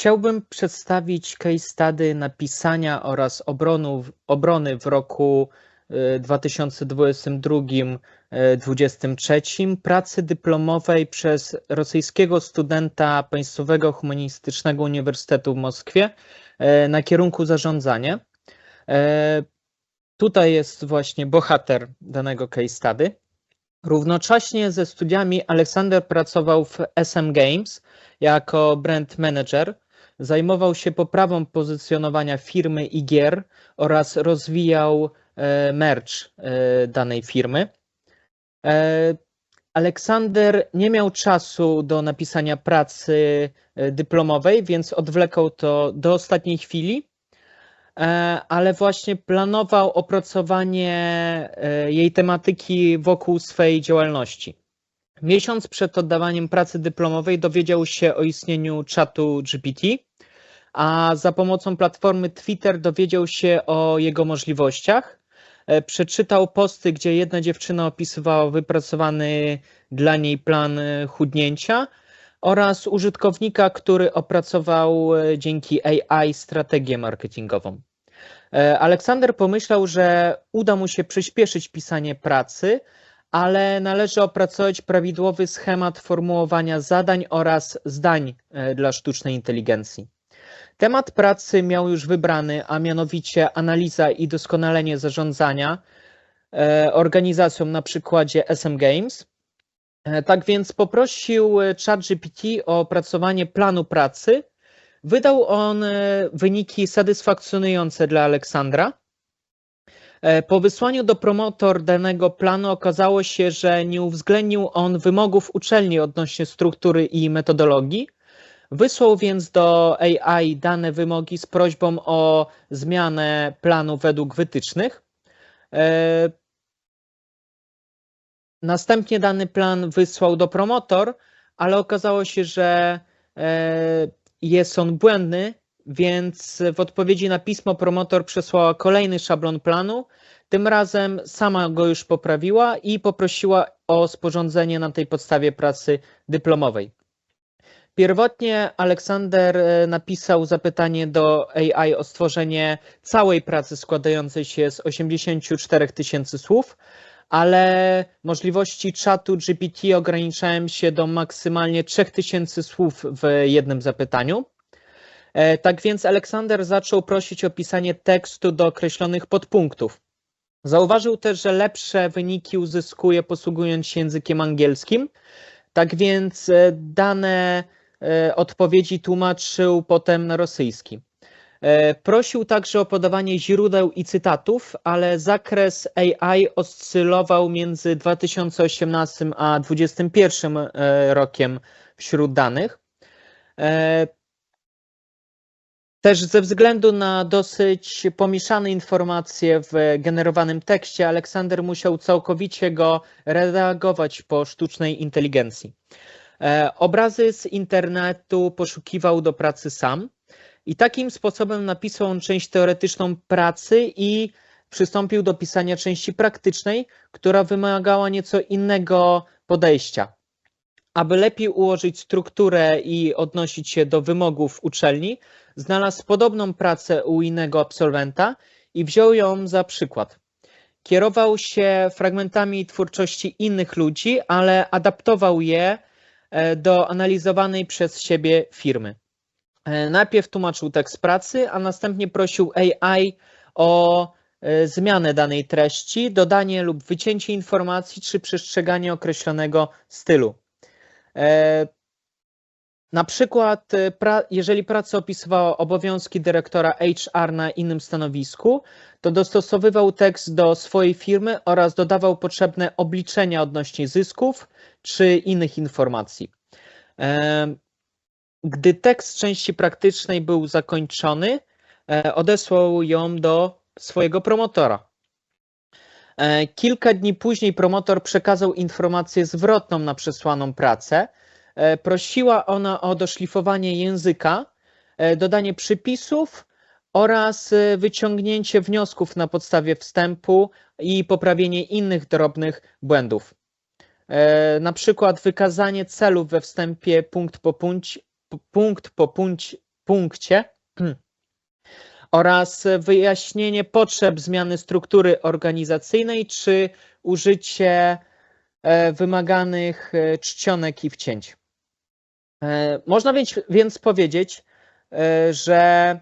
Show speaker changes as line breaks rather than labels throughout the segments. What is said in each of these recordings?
Chciałbym przedstawić case study napisania oraz obronu, obrony w roku 2022-2023 pracy dyplomowej przez rosyjskiego studenta Państwowego Humanistycznego Uniwersytetu w Moskwie na kierunku zarządzanie. Tutaj jest właśnie bohater danego case study. Równocześnie ze studiami Aleksander pracował w SM Games jako brand manager. Zajmował się poprawą pozycjonowania firmy i gier oraz rozwijał e, merch e, danej firmy. E, Aleksander nie miał czasu do napisania pracy dyplomowej, więc odwlekał to do ostatniej chwili ale właśnie planował opracowanie jej tematyki wokół swojej działalności. Miesiąc przed oddawaniem pracy dyplomowej dowiedział się o istnieniu czatu GPT, a za pomocą platformy Twitter dowiedział się o jego możliwościach. E, przeczytał posty, gdzie jedna dziewczyna opisywała wypracowany dla niej plan chudnięcia oraz użytkownika, który opracował dzięki AI strategię marketingową. E, Aleksander pomyślał, że uda mu się przyspieszyć pisanie pracy, ale należy opracować prawidłowy schemat formułowania zadań oraz zdań e, dla sztucznej inteligencji. Temat pracy miał już wybrany, a mianowicie analiza i doskonalenie zarządzania e, organizacją na przykładzie SM Games. Tak więc poprosił ChatGPT o opracowanie planu pracy Wydał on e, wyniki satysfakcjonujące dla Aleksandra. E, po wysłaniu do promotor danego planu okazało się, że nie uwzględnił on wymogów uczelni odnośnie struktury i metodologii. Wysłał więc do AI dane wymogi z prośbą o zmianę planu według wytycznych. E, następnie dany plan wysłał do promotor, ale okazało się, że jest on błędny, więc w odpowiedzi na pismo promotor przesłała kolejny szablon planu. Tym razem sama go już poprawiła i poprosiła o sporządzenie na tej podstawie pracy dyplomowej. Pierwotnie Aleksander e, napisał zapytanie do AI o stworzenie całej pracy składającej się z 84 tysięcy słów, ale możliwości czatu GPT ograniczałem się do maksymalnie 3000 słów w jednym zapytaniu. E, tak więc Aleksander zaczął prosić o pisanie tekstu do określonych podpunktów. Zauważył też, że lepsze wyniki uzyskuje posługując się językiem angielskim. Tak więc e, dane e, odpowiedzi tłumaczył potem na rosyjski. Prosił także o podawanie źródeł i cytatów, ale zakres AI oscylował między 2018 a 2021 e, rokiem wśród danych. E, też ze względu na dosyć pomieszane informacje w generowanym tekście, Aleksander musiał całkowicie go redagować po sztucznej inteligencji. Obrazy z internetu poszukiwał do pracy sam. I takim sposobem napisał on część teoretyczną pracy i przystąpił do pisania części praktycznej, która wymagała nieco innego podejścia. Aby lepiej ułożyć strukturę i odnosić się do wymogów uczelni, znalazł podobną pracę u innego absolwenta i wziął ją za przykład. Kierował się fragmentami twórczości innych ludzi, ale adaptował je e, do analizowanej przez siebie firmy. E, najpierw tłumaczył tekst pracy, a następnie prosił AI o e, zmianę danej treści, dodanie lub wycięcie informacji czy przestrzeganie określonego stylu. Na przykład, jeżeli praca opisywała obowiązki dyrektora HR na innym stanowisku, to dostosowywał tekst do swojej firmy oraz dodawał potrzebne obliczenia odnośnie zysków czy innych informacji. Gdy tekst części praktycznej był zakończony, e, odesłał ją do swojego promotora. E, kilka dni później promotor przekazał informację zwrotną na przesłaną pracę. E, prosiła ona o doszlifowanie języka, dodanie przypisów oraz wyciągnięcie wniosków na podstawie wstępu i poprawienie innych drobnych błędów. Na przykład wykazanie celów we wstępie punkt po, punkt, punkt po punkt, punkcie oraz wyjaśnienie potrzeb zmiany struktury organizacyjnej czy użycie e, wymaganych e, czcionek i wcięć. E, można więc, więc powiedzieć, że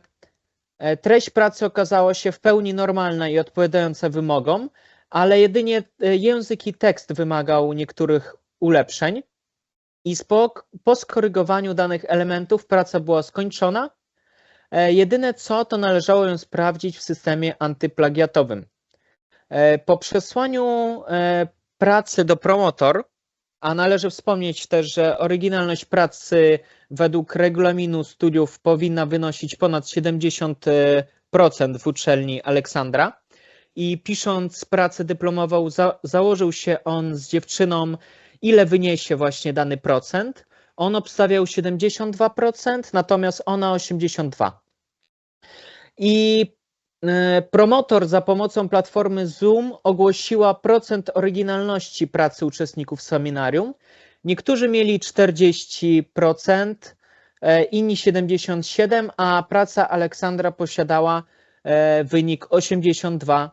treść pracy okazała się w pełni normalna i odpowiadająca wymogom, ale jedynie język i tekst wymagał niektórych ulepszeń i po skorygowaniu danych elementów praca była skończona. E, jedyne co, to należało ją sprawdzić w systemie antyplagiatowym. E, po przesłaniu e, pracy do promotor, a należy wspomnieć też, że oryginalność pracy według regulaminu studiów powinna wynosić ponad 70% w uczelni Aleksandra. I pisząc pracę dyplomową, za, założył się on z dziewczyną ile wyniesie właśnie dany procent. On obstawiał 72%, natomiast ona 82%. I promotor za pomocą platformy Zoom ogłosiła procent oryginalności pracy uczestników seminarium. Niektórzy mieli 40%, e, inni 77%, a praca Aleksandra posiadała e, wynik 82%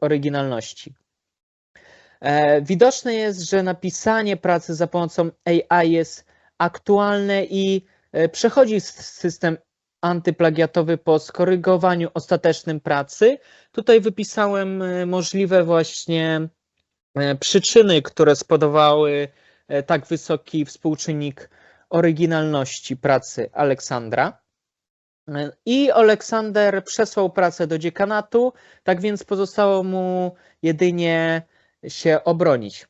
oryginalności. E, widoczne jest, że napisanie pracy za pomocą AI jest aktualne i e, przechodzi system antyplagiatowy po skorygowaniu ostatecznym pracy. Tutaj wypisałem e, możliwe właśnie przyczyny, które spowodowały tak wysoki współczynnik oryginalności pracy Aleksandra. I Aleksander przesłał pracę do dziekanatu, tak więc pozostało mu jedynie się obronić.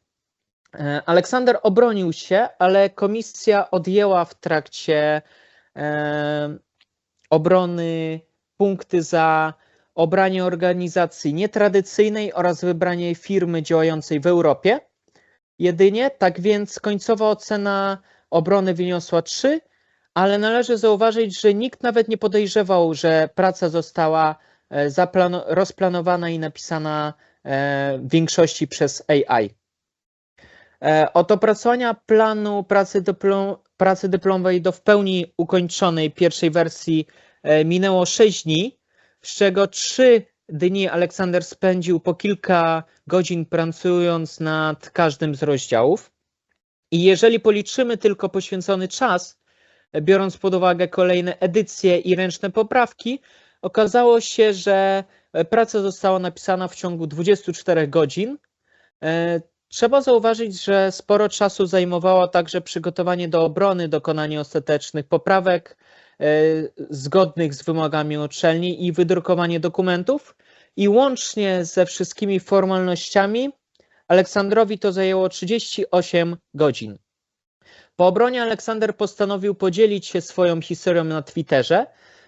E, Aleksander obronił się, ale komisja odjęła w trakcie e, obrony punkty za obranie organizacji nietradycyjnej oraz wybranie firmy działającej w Europie. Jedynie, tak więc końcowa ocena obrony wyniosła 3, ale należy zauważyć, że nikt nawet nie podejrzewał, że praca została e, rozplanowana i napisana E, w większości przez AI. E, od opracowania planu pracy, dyplom, pracy dyplomowej do w pełni ukończonej pierwszej wersji e, minęło 6 dni, z czego 3 dni Aleksander spędził po kilka godzin pracując nad każdym z rozdziałów. I jeżeli policzymy tylko poświęcony czas, biorąc pod uwagę kolejne edycje i ręczne poprawki, okazało się, że E, praca została napisana w ciągu 24 godzin. Trzeba zauważyć, że sporo czasu zajmowało także przygotowanie do obrony, dokonanie ostatecznych poprawek e, zgodnych z wymogami uczelni i wydrukowanie dokumentów. I łącznie ze wszystkimi formalnościami Aleksandrowi to zajęło 38 godzin. Po obronie Aleksander postanowił podzielić się swoją historią na Twitterze,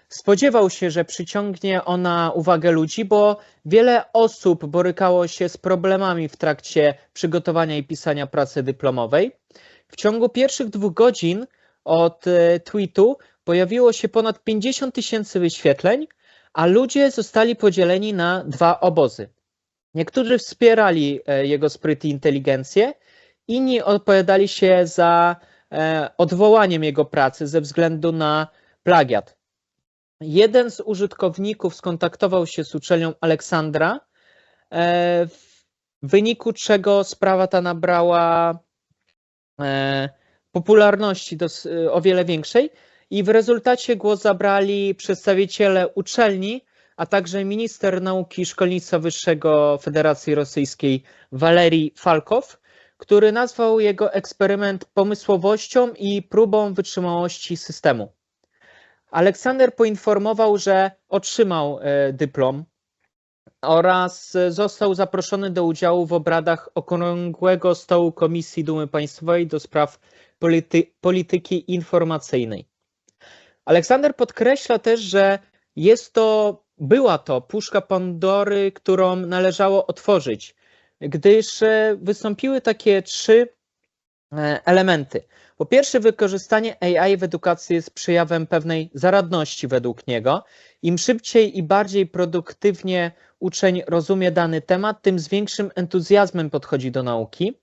Spodziewał się, że przyciągnie ona uwagę ludzi, bo wiele osób borykało się z problemami w trakcie przygotowania i pisania pracy dyplomowej. W ciągu pierwszych dwóch godzin od e, tweetu pojawiło się ponad 50 tysięcy wyświetleń, a ludzie zostali podzieleni na dwa obozy. Niektórzy wspierali e, jego spryt i inteligencję, inni odpowiadali się za e, odwołaniem jego pracy ze względu na plagiat. Jeden z użytkowników skontaktował się z uczelnią Aleksandra, e, w wyniku czego sprawa ta nabrała e, popularności o wiele większej i w rezultacie głos zabrali przedstawiciele uczelni, a także minister nauki i szkolnictwa wyższego Federacji Rosyjskiej Walerii Falkow, który nazwał jego eksperyment pomysłowością i próbą wytrzymałości systemu. Aleksander poinformował, że otrzymał e, dyplom oraz został zaproszony do udziału w obradach Okrągłego Stołu Komisji Dumy Państwowej do spraw polity polityki informacyjnej. Aleksander podkreśla też, że jest to, była to puszka Pandory, którą należało otworzyć, gdyż e, wystąpiły takie trzy elementy. Po pierwsze, wykorzystanie AI w edukacji jest przejawem pewnej zaradności według niego. Im szybciej i bardziej produktywnie uczeń rozumie dany temat, tym z większym entuzjazmem podchodzi do nauki.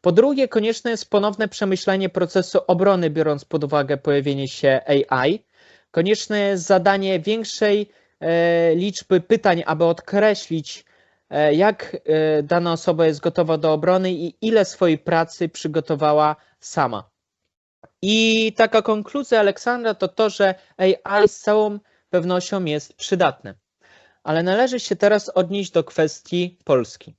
Po drugie, konieczne jest ponowne przemyślenie procesu obrony, biorąc pod uwagę pojawienie się AI. Konieczne jest zadanie większej e, liczby pytań, aby odkreślić, e, jak e, dana osoba jest gotowa do obrony i ile swojej pracy przygotowała sama. I taka konkluzja Aleksandra to to, że AI z całą pewnością jest przydatne. Ale należy się teraz odnieść do kwestii Polski.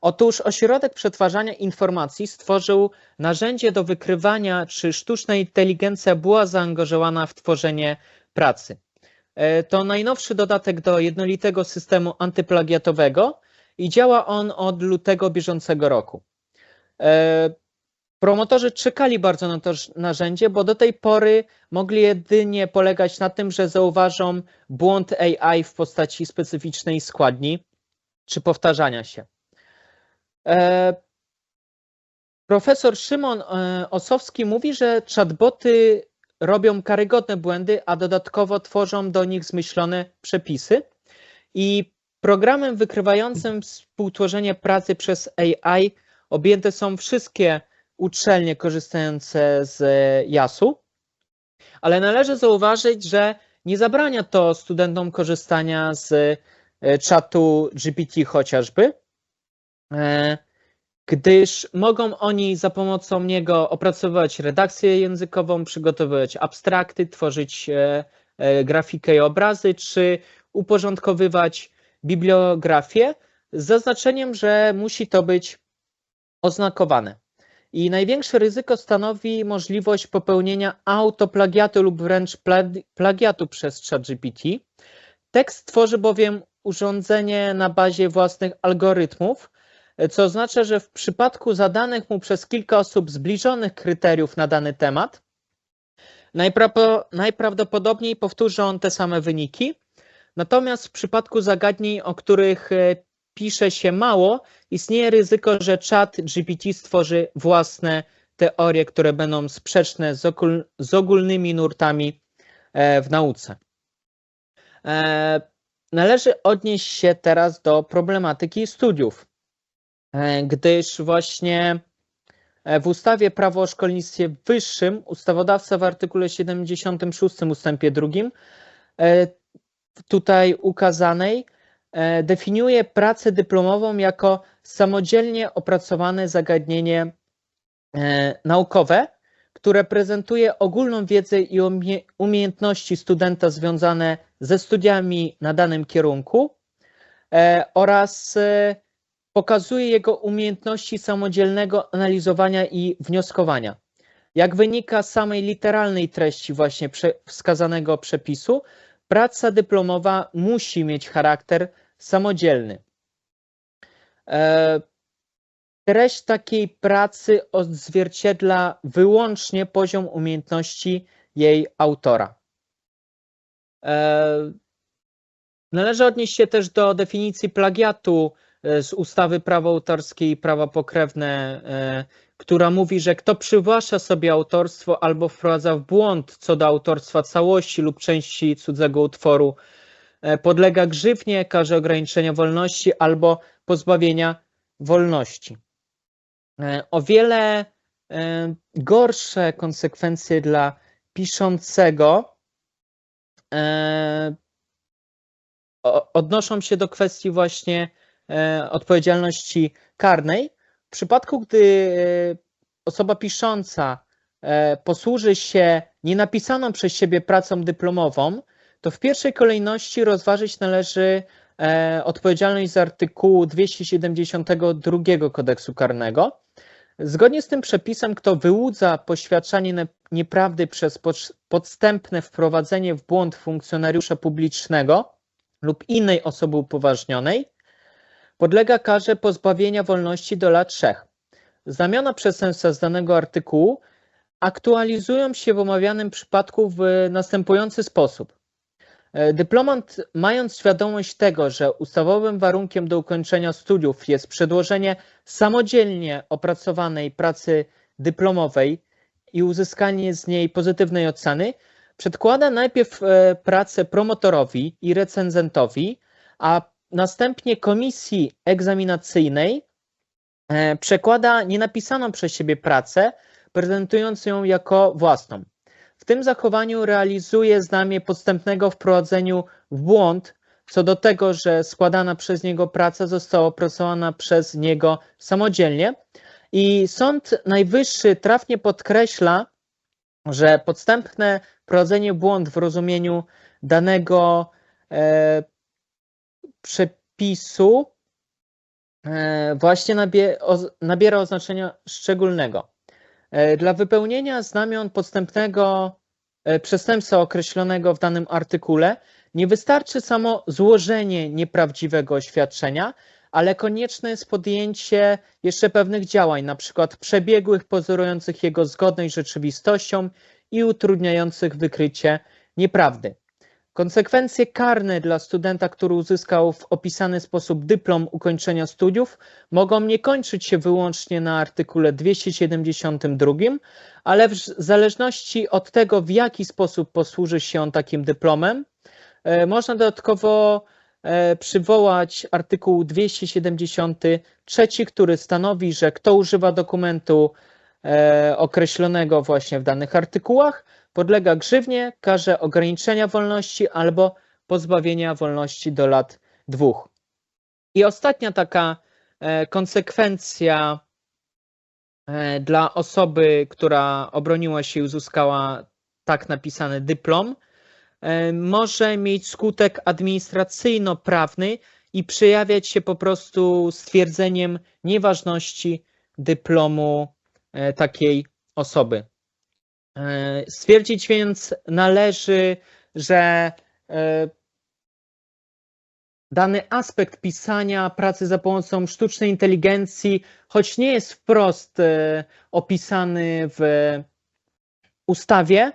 Otóż Ośrodek Przetwarzania Informacji stworzył narzędzie do wykrywania, czy sztuczna inteligencja była zaangażowana w tworzenie pracy. E, To najnowszy dodatek do jednolitego systemu antyplagiatowego i działa on od lutego bieżącego roku. E, Promotorzy czekali bardzo na to narzędzie, bo do tej pory mogli jedynie polegać na tym, że zauważą błąd AI w postaci specyficznej składni czy powtarzania się. E, Profesor Szymon Osowski mówi, że chatboty robią karygodne błędy, a dodatkowo tworzą do nich zmyślone przepisy. I programem wykrywającym współtworzenie pracy przez AI objęte są wszystkie uczelnie korzystające z JAS-u, ale należy zauważyć, że nie zabrania to studentom korzystania z e, czatu GPT chociażby, e, gdyż mogą oni za pomocą niego opracowywać redakcję językową, przygotowywać abstrakty, tworzyć e, grafikę i obrazy, czy uporządkowywać bibliografię z zaznaczeniem, że musi to być oznakowane. I największe ryzyko stanowi możliwość popełnienia autoplagiatu lub wręcz plagiatu przez ChatGPT. Tekst tworzy bowiem urządzenie na bazie własnych algorytmów, co oznacza, że w przypadku zadanych mu przez kilka osób zbliżonych kryteriów na dany temat, najprawdopodobniej powtórzy on te same wyniki. Natomiast w przypadku zagadnień, o których e, pisze się mało, istnieje ryzyko, że chat GPT stworzy własne teorie, które będą sprzeczne z, z ogólnymi nurtami e, w nauce. E, należy odnieść się teraz do problematyki studiów, gdyż właśnie w ustawie Prawo o szkolnictwie wyższym ustawodawca w artykule 76 ustępie 2 tutaj ukazanej E, definiuje pracę dyplomową jako samodzielnie opracowane zagadnienie e, naukowe, które prezentuje ogólną wiedzę i umiejętności studenta związane ze studiami na danym kierunku e, oraz pokazuje jego umiejętności samodzielnego analizowania i wnioskowania. Jak wynika z samej literalnej treści właśnie wskazanego przepisu, praca dyplomowa musi mieć charakter samodzielny. E, treść takiej pracy odzwierciedla wyłącznie poziom umiejętności jej autora. E, należy odnieść się też do definicji plagiatu z ustawy prawa autorskie i prawa pokrewne, która mówi, że kto przywłaszcza sobie autorstwo albo wprowadza w błąd co do autorstwa całości lub części cudzego utworu, E, podlega grzywnie, karze ograniczenia wolności albo pozbawienia wolności. E, o wiele e, gorsze konsekwencje dla piszącego odnoszą się do kwestii właśnie odpowiedzialności karnej. W przypadku, gdy osoba pisząca posłuży się nienapisaną przez siebie pracą dyplomową, to w pierwszej kolejności rozważyć należy e, odpowiedzialność z artykułu 272 kodeksu karnego. Zgodnie z tym przepisem, kto wyłudza poświadczanie nieprawdy przez podstępne wprowadzenie w błąd funkcjonariusza publicznego lub innej osoby upoważnionej, podlega karze pozbawienia wolności do lat trzech. Znamiona przestępstwa z danego artykułu aktualizują się w omawianym przypadku w następujący sposób. E, dyplomant, mając świadomość tego, że ustawowym warunkiem do ukończenia studiów jest przedłożenie samodzielnie opracowanej pracy dyplomowej i uzyskanie z niej pozytywnej oceny, przedkłada najpierw e, pracę promotorowi i recenzentowi, a następnie komisji egzaminacyjnej e, przekłada nienapisaną przez siebie pracę, prezentując ją jako własną. W tym zachowaniu realizuje znamie podstępnego wprowadzeniu w błąd co do tego, że składana przez niego praca została opracowana przez niego samodzielnie. I Sąd Najwyższy trafnie podkreśla, że podstępne wprowadzenie w błąd w rozumieniu danego e, przepisu e, właśnie nabiera oznaczenia szczególnego. E, dla wypełnienia znamion podstępnego e, przestępstwa określonego w danym artykule nie wystarczy samo złożenie nieprawdziwego oświadczenia, ale konieczne jest podjęcie jeszcze pewnych działań, na przykład przebiegłych, pozorujących jego zgodność z rzeczywistością i utrudniających wykrycie nieprawdy. Konsekwencje karne dla studenta, który uzyskał w opisany sposób dyplom ukończenia studiów, mogą nie kończyć się wyłącznie na artykule 272, ale w zależności od tego, w jaki sposób posłuży się on takim dyplomem, e, można dodatkowo e, przywołać artykuł 273, który stanowi, że kto używa dokumentu e, określonego właśnie w danych artykułach, podlega grzywnie, karze ograniczenia wolności albo pozbawienia wolności do lat dwóch. I ostatnia taka e, konsekwencja e, dla osoby, która obroniła się i uzyskała tak napisany dyplom, e, może mieć skutek administracyjno-prawny i przejawiać się po prostu stwierdzeniem nieważności dyplomu takiej osoby. E, stwierdzić więc należy, że e, dany aspekt pisania pracy za pomocą sztucznej inteligencji, choć nie jest wprost e, opisany w ustawie,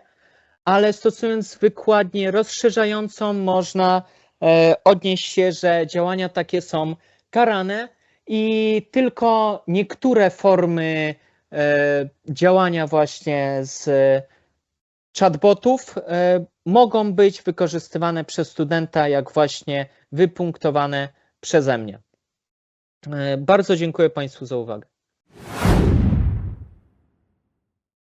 ale stosując wykładnię rozszerzającą, można odnieść się, że działania takie są karane i tylko niektóre formy działania właśnie z chatbotów e, mogą być wykorzystywane przez studenta, jak właśnie wypunktowane przeze mnie. E, bardzo dziękuję Państwu za uwagę.